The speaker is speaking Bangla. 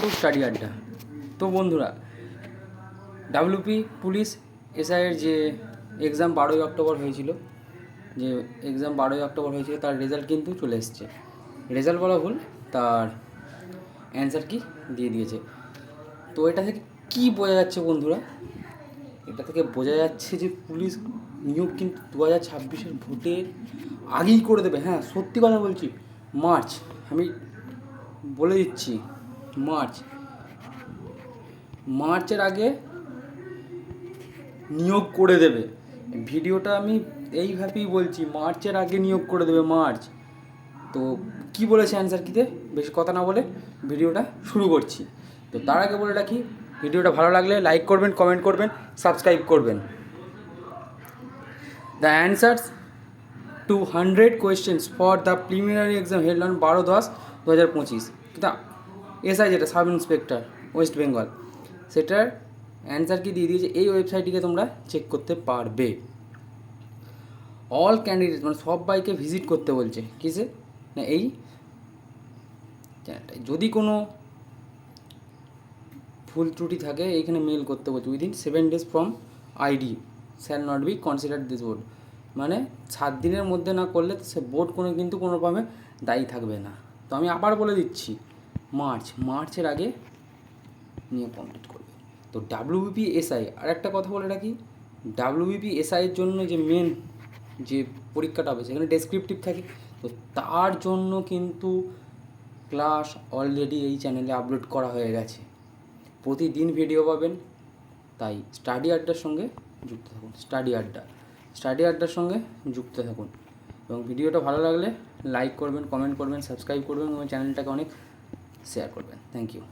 টু স্টাডি আড্ডা। তো বন্ধুরা ডাব্লিউপি পুলিশ এসআইয়ের যে এক্সাম বারোই অক্টোবর হয়েছিল, যে এক্সাম বারোই অক্টোবর হয়েছিল, তার রেজাল্ট কিন্তু চলে এসছে। রেজাল্ট বলা ভুল, তার অ্যান্সার কি দিয়ে দিয়েছে। তো এটা থেকে কি বোঝা যাচ্ছে বন্ধুরা? এটা থেকে বোঝা যাচ্ছে যে পুলিশ নিয়োগ কিন্তু দু হাজার ছাব্বিশের ভোটের আগেই করে দেবে। হ্যাঁ সত্যি কথা বলছি, মার্চ, আমি বলে দিচ্ছি। মার্চ। মার্চের আগে নিয়োগ করে দেবে। ভিডিওটা আমি এইভাবেই বলছি, মার্চের আগে নিয়োগ করে দেবে, মার্চ। তো কি বলেছে অ্যান্সার কিতে বেশি কথা না বলে ভিডিওটা শুরু করছি। তো তার আগে বলে রাখি, ভিডিওটা ভালো লাগলে লাইক করবেন কমেন্ট করবেন সাবস্ক্রাইব করবেন। The answers to hundred questions for the preliminary exam held on বারো দশ দু হাজার পঁচিশ এসআই যেটা, সাব ইন্সপেক্টর, ওয়েস্ট বেঙ্গল, সেটার অ্যান্সার কি দিয়ে দিয়েছে? এই ওয়েবসাইটটিকে তোমরা চেক করতে পারবে। অল ক্যান্ডিডেট মানে সব বাইকে ভিজিট করতে বলছে। কিসে না, এই যদি কোনো ভুল ত্রুটি থাকে, এইখানে মেল করতে বলছে। Within seven days from ID shall not be consider this board মানে সাত দিনের মধ্যে না করলে সে বোর্ড কোনো কিন্তু কোনোভাবে দায়ী থাকবে না। তো আমি আবার বলে দিচ্ছি মার্চ, মার্চের আগে নিয়ে কমপ্লিট করবে। তো ডাব্লিউবিপি এসআই আর একটা কথা বলে রাখি। ডাব্লিউবিপি এসআইয়ের জন্য যে মেন যে পরীক্ষাটা হবে, সেখানে ডেসক্রিপটিভ থাকে। তো তার জন্য কিন্তু ক্লাস অলরেডি এই চ্যানেলে আপলোড করা হয়ে গেছে। প্রতিদিন ভিডিও পাবেন। তাই স্টাডি আড্ডার সঙ্গে যুক্ত থাকুন স্টাডি আড্ডা। স্টাডি আড্ডার সঙ্গে যুক্ত থাকুন। এবং ভিডিওটা ভালো লাগলে লাইক করবেন কমেন্ট করবেন সাবস্ক্রাইব করবেন। এবং চ্যানেলটাকে অনেক শেয়ার করবেন। Thank you